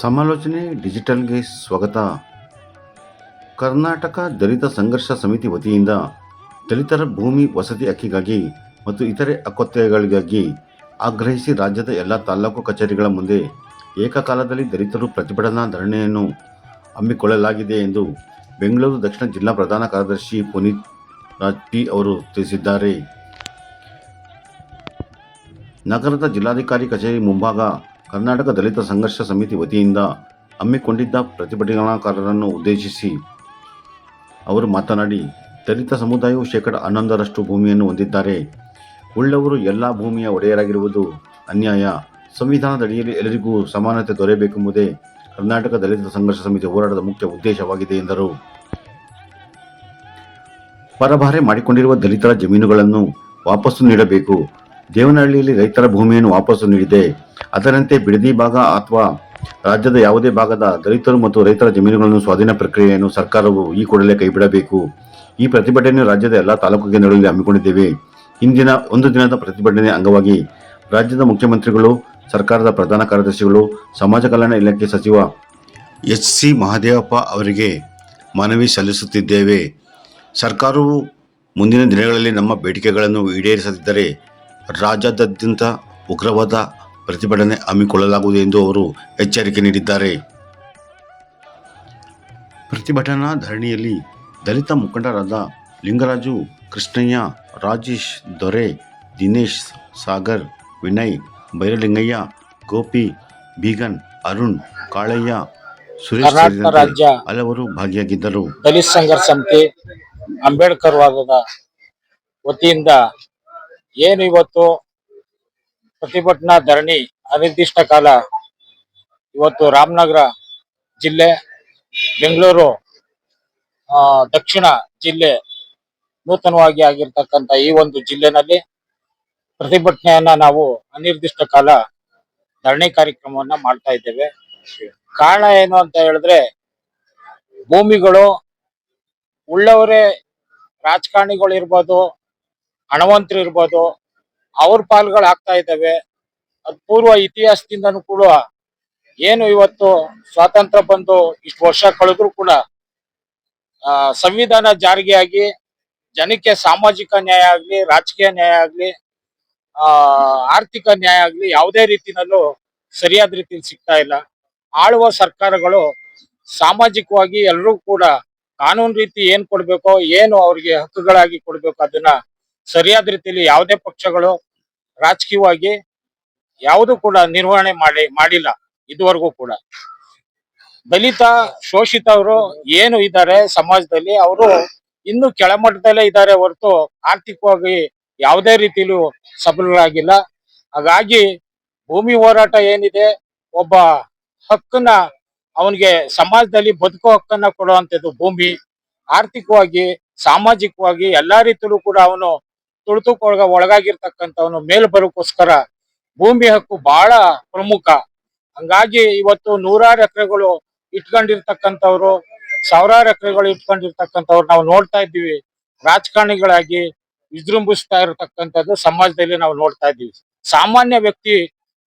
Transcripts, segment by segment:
ಸಮಾಲೋಚನೆ ಡಿಜಿಟಲ್ಗೆ ಸ್ವಾಗತ. ಕರ್ನಾಟಕ ದಲಿತ ಸಂಘರ್ಷ ಸಮಿತಿ ವತಿಯಿಂದ ದಲಿತರ ಭೂಮಿ ವಸತಿ ಹಕ್ಕಿಗಾಗಿ ಮತ್ತು ಇತರೆ ಹಕ್ಕೊತ್ತಾಯಗಳಿಗಾಗಿ ಆಗ್ರಹಿಸಿ ರಾಜ್ಯದ ಎಲ್ಲ ತಾಲೂಕು ಕಚೇರಿಗಳ ಮುಂದೆ ಏಕಕಾಲದಲ್ಲಿ ದಲಿತರು ಪ್ರತಿಭಟನಾ ಧರಣಿಯನ್ನು ಹಮ್ಮಿಕೊಳ್ಳಲಾಗಿದೆ ಎಂದು ಬೆಂಗಳೂರು ದಕ್ಷಿಣ ಜಿಲ್ಲಾ ಪ್ರಧಾನ ಕಾರ್ಯದರ್ಶಿ ಪುನೀತ್ ರಾಜ್ ಪಿ ಅವರು ತಿಳಿಸಿದ್ದಾರೆ. ನಗರದ ಜಿಲ್ಲಾಧಿಕಾರಿ ಕಚೇರಿ ಮುಂಭಾಗ ಕರ್ನಾಟಕ ದಲಿತ ಸಂಘರ್ಷ ಸಮಿತಿ ವತಿಯಿಂದ ಹಮ್ಮಿಕೊಂಡಿದ್ದ ಪ್ರತಿಭಟನಾಕಾರರನ್ನು ಉದ್ದೇಶಿಸಿ ಅವರು ಮಾತನಾಡಿ, ದಲಿತ ಸಮುದಾಯವು ಶೇಕಡ ಹನ್ನೊಂದರಷ್ಟು ಭೂಮಿಯನ್ನು ಹೊಂದಿದ್ದಾರೆ. ಉಳ್ಳವರು ಎಲ್ಲ ಭೂಮಿಯ ಒಡೆಯರಾಗಿರುವುದು ಅನ್ಯಾಯ. ಸಂವಿಧಾನದಡಿಯಲ್ಲಿ ಎಲ್ಲರಿಗೂ ಸಮಾನತೆ ದೊರೆಯಬೇಕೆಂಬುದೇ ಕರ್ನಾಟಕ ದಲಿತ ಸಂಘರ್ಷ ಸಮಿತಿ ಹೋರಾಟದ ಮುಖ್ಯ ಉದ್ದೇಶವಾಗಿದೆ ಎಂದರು. ಪರಭಾರೆ ಮಾಡಿಕೊಂಡಿರುವ ದಲಿತರ ಜಮೀನುಗಳನ್ನು ವಾಪಸ್ಸು ನೀಡಬೇಕು. ದೇವನಹಳ್ಳಿಯಲ್ಲಿ ರೈತರ ಭೂಮಿಯನ್ನು ವಾಪಸ್ಸು ನೀಡಿದೆ. ಅದರಂತೆ ಬಿಡದಿ ಭಾಗ ಅಥವಾ ರಾಜ್ಯದ ಯಾವುದೇ ಭಾಗದ ದಲಿತರು ಮತ್ತು ರೈತರ ಜಮೀನುಗಳನ್ನು ಸ್ವಾಧೀನ ಪ್ರಕ್ರಿಯೆಯನ್ನು ಸರ್ಕಾರವು ಈ ಕೂಡಲೇ ಕೈಬಿಡಬೇಕು. ಈ ಪ್ರತಿಭಟನೆಯನ್ನು ರಾಜ್ಯದ ಎಲ್ಲ ತಾಲೂಕು ಕೇಂದ್ರಗಳಲ್ಲಿ ಹಮ್ಮಿಕೊಂಡಿದ್ದೇವೆ. ಇಂದಿನ ಒಂದು ದಿನದ ಪ್ರತಿಭಟನೆ ಅಂಗವಾಗಿ ರಾಜ್ಯದ ಮುಖ್ಯಮಂತ್ರಿಗಳು, ಸರ್ಕಾರದ ಪ್ರಧಾನ ಕಾರ್ಯದರ್ಶಿಗಳು, ಸಮಾಜ ಕಲ್ಯಾಣ ಇಲಾಖೆ ಸಚಿವ ಎಚ್ ಸಿ ಮಹಾದೇವಪ್ಪ ಅವರಿಗೆ ಮನವಿ ಸಲ್ಲಿಸುತ್ತಿದ್ದೇವೆ. ಸರ್ಕಾರವು ಮುಂದಿನ ದಿನಗಳಲ್ಲಿ ನಮ್ಮ ಬೇಡಿಕೆಗಳನ್ನು ಈಡೇರಿಸದಿದ್ದರೆ ರಾಜ್ಯಾದ್ಯಂತ ಉಗ್ರವಾದ ಪ್ರತಿಭಟನೆ ಹಮ್ಮಿಕೊಳ್ಳಲಾಗುವುದು ಎಂದು ಅವರು ಎಚ್ಚರಿಕೆ ನೀಡಿದ್ದಾರೆ. ಪ್ರತಿಭಟನಾ ಧರಣಿಯಲ್ಲಿ ದಲಿತ ಮುಖಂಡರಾದ ಲಿಂಗರಾಜು ಕೃಷ್ಣಯ್ಯ ರಾಜೇಶ್ ದೊರೆ ದಿನೇಶ್ ಸಾಗರ್ ವಿನಯ್ ಬೈರಲಿಂಗಯ್ಯ ಗೋಪಿ ಬೀಗನ್ ಅರುಣ್ ಕಾಳಯ್ಯ ಸುರೇಶ್ ರಾಜ್ಯ ಹಲವರು ಭಾಗಿಯಾಗಿದ್ದರು. ದಲಿತ ಸಂಘರ್ಷ ಸಮಿತಿ ಅಂಬೇಡ್ಕರ್ ವಾದದ ವತಿಯಿಂದ ಏನು ಇವತ್ತು ಪ್ರತಿಭಟನಾ ಧರಣಿ ಅನಿರ್ದಿಷ್ಟ ಕಾಲ? ಇವತ್ತು ರಾಮನಗರ ಜಿಲ್ಲೆ, ಬೆಂಗಳೂರು ದಕ್ಷಿಣ ಜಿಲ್ಲೆ ನೂತನವಾಗಿ ಆಗಿರ್ತಕ್ಕಂಥ ಈ ಒಂದು ಜಿಲ್ಲೆನಲ್ಲಿ ಪ್ರತಿಭಟನೆಯನ್ನ ನಾವು ಅನಿರ್ದಿಷ್ಟ ಕಾಲ ಧರಣಿ ಕಾರ್ಯಕ್ರಮವನ್ನ ಮಾಡ್ತಾ ಇದ್ದೇವೆ. ಕಾರಣ ಏನು ಅಂತ ಹೇಳಿದ್ರೆ, ಭೂಮಿಗಳು ಉಳ್ಳವರೇ ರಾಜಕಾರಣಿಗಳು ಇರ್ಬೋದು ಹಣವಂತರು ಇರ್ಬೋದು, ಅವ್ರ ಪಾಲ್ಗಳು ಆಗ್ತಾ ಇದ್ದಾವೆ. ಪೂರ್ವ ಇತಿಹಾಸದಿಂದನೂ ಕೂಡ ಏನು ಇವತ್ತು ಸ್ವಾತಂತ್ರ್ಯ ಬಂದು ಇಷ್ಟು ವರ್ಷ ಕಳೆದ್ರು ಕೂಡ ಸಂವಿಧಾನ ಜಾರಿಗೆ ಆಗಿ ಜನಕ್ಕೆ ಸಾಮಾಜಿಕ ನ್ಯಾಯ ಆಗ್ಲಿ, ರಾಜಕೀಯ ನ್ಯಾಯ ಆಗ್ಲಿ ಆರ್ಥಿಕ ನ್ಯಾಯ ಆಗ್ಲಿ ಯಾವುದೇ ರೀತಿನಲ್ಲೂ ಸರಿಯಾದ ರೀತಿಯಲ್ಲಿ ಸಿಗ್ತಾ ಇಲ್ಲ. ಆಳುವ ಸರ್ಕಾರಗಳು ಸಾಮಾಜಿಕವಾಗಿ ಎಲ್ಲರೂ ಕೂಡ ಕಾನೂನು ರೀತಿ ಏನ್ ಕೊಡ್ಬೇಕೋ, ಏನು ಅವ್ರಿಗೆ ಹಕ್ಕುಗಳಾಗಿ ಕೊಡ್ಬೇಕು, ಅದನ್ನ ಸರಿಯಾದ ರೀತಿಯಲ್ಲಿ ಯಾವುದೇ ಪಕ್ಷಗಳು ರಾಜಕೀಯವಾಗಿ ಯಾವುದು ಕೂಡ ನಿರ್ವಹಣೆ ಮಾಡಿ, ಮಾಡಿಲ್ಲ ಇದುವರೆಗೂ ಕೂಡ. ದಲಿತ, ಶೋಷಿತವರು ಏನು ಇದ್ದಾರೆ ಸಮಾಜದಲ್ಲಿ, ಅವರು ಇನ್ನು ಕೆಳಮಟ್ಟದಲ್ಲೇ ಇದ್ದಾರೆ ಹೊರತು ಆರ್ಥಿಕವಾಗಿ ಯಾವುದೇ ರೀತಿಯಲ್ಲೂ ಸಬಲರಾಗಿಲ್ಲ. ಹಾಗಾಗಿ ಭೂಮಿ ಹೋರಾಟ ಏನಿದೆ, ಒಬ್ಬ ಹಕ್ಕನ್ನ ಅವನಿಗೆ ಸಮಾಜದಲ್ಲಿ ಬದುಕೋ ಹಕ್ಕನ್ನ ಕೊಡುವಂತದ್ದು ಭೂಮಿ. ಆರ್ಥಿಕವಾಗಿ, ಸಾಮಾಜಿಕವಾಗಿ ಎಲ್ಲಾ ರೀತಿಯಲ್ಲೂ ಕೂಡ ಅವನು ತುಳಿತುಕೊಳಗ ಒಳಗಾಗಿರ್ತಕ್ಕಂಥವನು ಮೇಲ್ ಬರೋಕ್ಕೋಸ್ಕರ ಭೂಮಿ ಹಕ್ಕು ಬಹಳ ಪ್ರಮುಖ. ಹಂಗಾಗಿ ಇವತ್ತು ನೂರಾರು ಎಕರೆಗಳು ಇಟ್ಕೊಂಡಿರ್ತಕ್ಕಂಥವ್ರು, ಸಾವಿರಾರು ಎಕರೆಗಳು ಇಟ್ಕೊಂಡಿರ್ತಕ್ಕಂಥವ್ರು ನಾವು ನೋಡ್ತಾ ಇದ್ದೀವಿ. ರಾಜಕಾರಣಿಗಳಾಗಿ ವಿಜೃಂಭಿಸ್ತಾ ಇರತಕ್ಕಂಥದ್ದು ಸಮಾಜದಲ್ಲಿ ನಾವು ನೋಡ್ತಾ ಇದ್ದೀವಿ. ಸಾಮಾನ್ಯ ವ್ಯಕ್ತಿ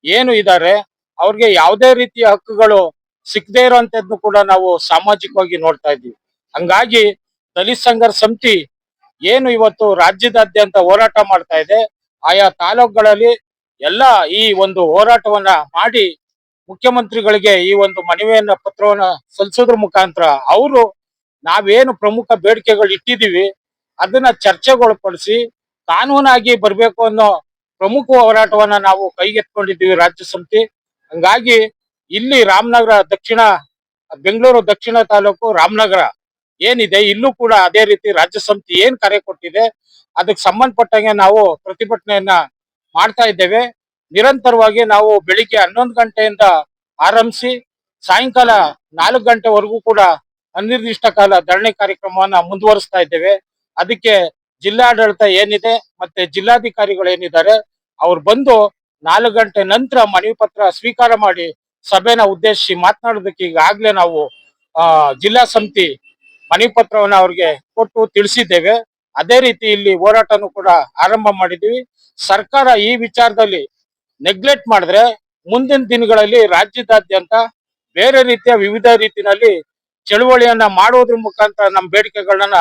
ಏನು ಇದ್ದಾರೆ ಅವ್ರಿಗೆ ಯಾವುದೇ ರೀತಿಯ ಹಕ್ಕುಗಳು ಸಿಕ್ಕದೇ ಇರುವಂತದ್ದು ಕೂಡ ನಾವು ಸಾಮಾಜಿಕವಾಗಿ ನೋಡ್ತಾ ಇದ್ದೀವಿ. ಹಂಗಾಗಿ ದಲಿತ ಸಂಘರ್ಷ ಸಮಿತಿ ಏನು ಇವತ್ತು ರಾಜ್ಯದಾದ್ಯಂತ ಹೋರಾಟ ಮಾಡ್ತಾ ಇದೆ, ಆಯಾ ತಾಲೂಕುಗಳಲ್ಲಿ ಎಲ್ಲ ಈ ಒಂದು ಹೋರಾಟವನ್ನ ಮಾಡಿ ಮುಖ್ಯಮಂತ್ರಿಗಳಿಗೆ ಈ ಒಂದು ಮನವಿಯನ್ನ, ಪತ್ರವನ್ನ ಸಲ್ಲಿಸೋದ್ರ ಮುಖಾಂತರ ಅವರು ನಾವೇನು ಪ್ರಮುಖ ಬೇಡಿಕೆಗಳು ಇಟ್ಟಿದೀವಿ ಅದನ್ನ ಚರ್ಚೆಗೊಳಪಡಿಸಿ ಕಾನೂನಾಗಿ ಬರಬೇಕು ಅನ್ನೋ ಪ್ರಮುಖ ಹೋರಾಟವನ್ನ ನಾವು ಕೈಗೆತ್ಕೊಂಡಿದ್ದೀವಿ ರಾಜ್ಯ ಸಮಿತಿ. ಹಂಗಾಗಿ ಇಲ್ಲಿ ರಾಮನಗರ ದಕ್ಷಿಣ, ಬೆಂಗಳೂರು ದಕ್ಷಿಣ ತಾಲೂಕು ರಾಮನಗರ ಏನಿದೆ, ಇಲ್ಲೂ ಕೂಡ ಅದೇ ರೀತಿ ರಾಜ್ಯ ಸಮಿತಿ ಏನ್ ಕರೆ ಕೊಟ್ಟಿದೆ, ಅದಕ್ಕೆ ಸಂಬಂಧಪಟ್ಟಂಗೆ ನಾವು ಪ್ರತಿಭಟನೆಯನ್ನ ಮಾಡ್ತಾ ಇದ್ದೇವೆ. ನಿರಂತರವಾಗಿ ನಾವು ಬೆಳಿಗ್ಗೆ ಹನ್ನೊಂದು ಗಂಟೆಯಿಂದ ಆರಂಭಿಸಿ, ಸಾಯಂಕಾಲ ನಾಲ್ಕು ಗಂಟೆವರೆಗೂ ಕೂಡ ಅನಿರ್ದಿಷ್ಟ ಕಾಲ ಧರಣಿ ಕಾರ್ಯಕ್ರಮವನ್ನ ಮುಂದುವರಿಸ್ತಾ ಇದ್ದೇವೆ. ಅದಕ್ಕೆ ಜಿಲ್ಲಾಡಳಿತ ಏನಿದೆ ಮತ್ತೆ ಜಿಲ್ಲಾಧಿಕಾರಿಗಳು ಏನಿದ್ದಾರೆ, ಅವ್ರು ಬಂದು ನಾಲ್ಕು ಗಂಟೆ ನಂತರ ಮನವಿ ಪತ್ರ ಸ್ವೀಕಾರ ಮಾಡಿ ಸಭೆನ ಉದ್ದೇಶಿಸಿ ಮಾತನಾಡೋದಕ್ಕೆ ಈಗಾಗಲೇ ನಾವು ಜಿಲ್ಲಾ ಸಮಿತಿ ಮನವಿ ಪತ್ರವನ್ನ ಅವ್ರಿಗೆ ಕೊಟ್ಟು ತಿಳಿಸಿದ್ದೇವೆ. ಅದೇ ರೀತಿ ಇಲ್ಲಿ ಹೋರಾಟನೂ ಕೂಡ ಆರಂಭ ಮಾಡಿದ್ದೀವಿ. ಸರ್ಕಾರ ಈ ವಿಚಾರದಲ್ಲಿ ನೆಗ್ಲೆಕ್ಟ್ ಮಾಡಿದ್ರೆ ಮುಂದಿನ ದಿನಗಳಲ್ಲಿ ರಾಜ್ಯದಾದ್ಯಂತ ಬೇರೆ ರೀತಿಯ ವಿವಿಧ ರೀತಿಯಲ್ಲಿ ಚಳುವಳಿಯನ್ನ ಮಾಡೋದ್ರ ಮುಖಾಂತರ ನಮ್ಮ ಬೇಡಿಕೆಗಳನ್ನ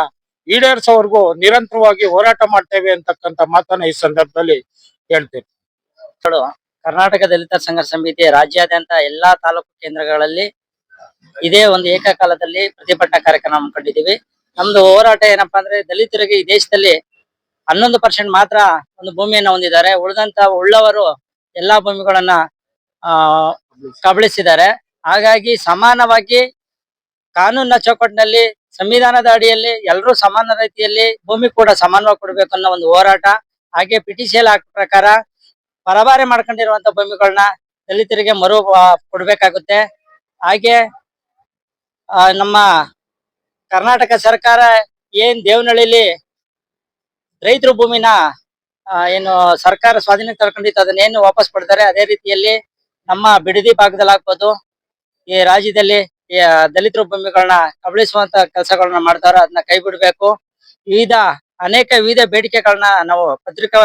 ಈಡೇರಿಸೋವರೆಗೂ ನಿರಂತರವಾಗಿ ಹೋರಾಟ ಮಾಡ್ತೇವೆ ಅಂತಕ್ಕಂಥ ಮಾತನ್ನ ಈ ಸಂದರ್ಭದಲ್ಲಿ ಹೇಳ್ತೇನೆ. ಕರ್ನಾಟಕ ದಲಿತ ಸಂಘರ್ಷ ಸಮಿತಿ ರಾಜ್ಯಾದ್ಯಂತ ಎಲ್ಲಾ ತಾಲೂಕು ಕೇಂದ್ರಗಳಲ್ಲಿ ಇದೇ ಒಂದು ಏಕಕಾಲದಲ್ಲಿ ಪ್ರತಿಭಟನಾ ಕಾರ್ಯಕ್ರಮ ಹಮ್ಮಿಕೊಂಡಿದ್ದೀವಿ ನಮ್ದು ಹೋರಾಟ ಏನಪ್ಪಾ ಅಂದ್ರೆ ದಲಿತರಿಗೆ ಈ ದೇಶದಲ್ಲಿ ಹನ್ನೊಂದು ಪರ್ಸೆಂಟ್ ಮಾತ್ರ ಒಂದು ಭೂಮಿಯನ್ನ ಹೊಂದಿದ್ದಾರೆ. ಉಳಿದಂತ ಉಳ್ಳವರು ಎಲ್ಲಾ ಭೂಮಿಗಳನ್ನ, ಆ, ಕಬಳಿಸಿದ್ದಾರೆ. ಹಾಗಾಗಿ ಸಮಾನವಾಗಿ ಕಾನೂನಿನ ಚೌಕಟ್ಟಿನಲ್ಲಿ ಸಂವಿಧಾನದ ಅಡಿಯಲ್ಲಿ ಎಲ್ಲರೂ ಸಮಾನ ರೀತಿಯಲ್ಲಿ ಭೂಮಿ ಕೂಡ ಸಮಾನವಾಗಿ ಕೊಡಬೇಕು ಅನ್ನೋ ಒಂದು ಹೋರಾಟ. ಹಾಗೆ ಪಿಟಿಸಿಎಲ್ ಆಕ್ಟ್ ಪ್ರಕಾರ ಪರಭಾರೆ ಮಾಡ್ಕೊಂಡಿರುವಂತ ಭೂಮಿಗಳನ್ನ ದಲಿತರಿಗೆ ಮರು ಕೊಡ್ಬೇಕಾಗುತ್ತೆ. ಹಾಗೆ ನಮ್ಮ ಕರ್ನಾಟಕ ಸರ್ಕಾರ ಏನ್ ದೇವನಹಳ್ಳಿಲಿ ರೈತರ ಭೂಮಿನ ಏನು ಸರ್ಕಾರ ಸ್ವಾಧೀನ ತರ್ಕೊಂಡಿತ್ತು ಅದನ್ನೇನು ವಾಪಸ್ ಪಡ್ತಾರೆ ಅದೇ ರೀತಿಯಲ್ಲಿ ನಮ್ಮ ಬಿಡದಿ ಭಾಗದಲ್ಲಿ ಆಗ್ಬೋದು, ಈ ರಾಜ್ಯದಲ್ಲಿ ದಲಿತರ ಭೂಮಿಗಳನ್ನ ಕಬಳಿಸುವಂತ ಕೆಲಸಗಳನ್ನ ಮಾಡ್ತಾರೆ ಅದನ್ನ ಕೈ ಬಿಡ್ಬೇಕು. ವಿವಿಧ, ಅನೇಕ ವಿವಿಧ ಬೇಡಿಕೆಗಳನ್ನ ನಾವು ಪತ್ರಿಕಾ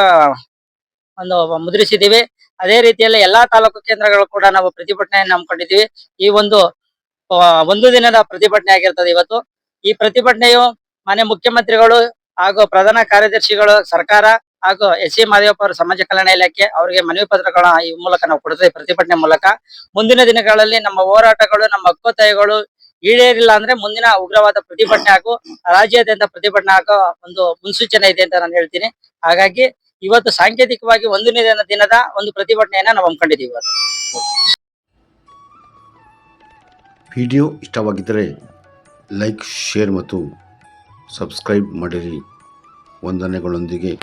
ಒಂದು ಮುದ್ರಿಸಿದೀವಿ ಅದೇ ರೀತಿಯಲ್ಲಿ ಎಲ್ಲಾ ತಾಲೂಕು ಕೇಂದ್ರಗಳು ಕೂಡ ನಾವು ಪ್ರತಿಭಟನೆಯನ್ನು ಹಮ್ಮಿಕೊಂಡಿದ್ದೀವಿ ಈ ಒಂದು ಒಂದು ದಿನದ ಪ್ರತಿಭಟನೆ ಆಗಿರ್ತದೆ ಇವತ್ತು. ಈ ಪ್ರತಿಭಟನೆಯು ಮಾನ್ಯ ಮುಖ್ಯಮಂತ್ರಿಗಳು ಹಾಗೂ ಪ್ರಧಾನ ಕಾರ್ಯದರ್ಶಿಗಳು, ಸರ್ಕಾರ ಹಾಗೂ ಎಸ್ ಸಿ ಮಾದೇವಪ್ಪ ಅವರ ಸಮಾಜ ಕಲ್ಯಾಣ ಇಲಾಖೆ ಅವರಿಗೆ ಮನವಿ ಪತ್ರಗಳ ಈ ಮೂಲಕ ನಾವು ಕೊಡ್ತೇವೆ ಪ್ರತಿಭಟನೆ ಮೂಲಕ. ಮುಂದಿನ ದಿನಗಳಲ್ಲಿ ನಮ್ಮ ಹೋರಾಟಗಳು, ನಮ್ಮ ಹಕ್ಕೊತ್ತಾಯಗಳು ಈಡೇರಿಲ್ಲ ಅಂದ್ರೆ ಮುಂದಿನ ಉಗ್ರವಾದ ಪ್ರತಿಭಟನೆ ಹಾಗೂ ರಾಜ್ಯಾದ್ಯಂತ ಪ್ರತಿಭಟನೆ ಹಾಕೋ ಒಂದು ಮುನ್ಸೂಚನೆ ಇದೆ ಅಂತ ನಾನು ಹೇಳ್ತೀನಿ. ಹಾಗಾಗಿ ಇವತ್ತು ಸಾಂಕೇತಿಕವಾಗಿ ಒಂದನೇ ದಿನ ದಿನದ ಒಂದು ಪ್ರತಿಭಟನೆಯನ್ನ ನಾವು ಹಮ್ಮಿಕೊಂಡಿದ್ದೀವಿ ಇವತ್ತು. ವಿಡಿಯೋ ಇಷ್ಟವಾಗಿದ್ದರೆ ಲೈಕ್, ಶೇರ್ ಮತ್ತು ಸಬ್ಸ್ಕ್ರೈಬ್ ಮಾಡಿರಿ. ವಂದನೆಗಳೊಂದಿಗೆ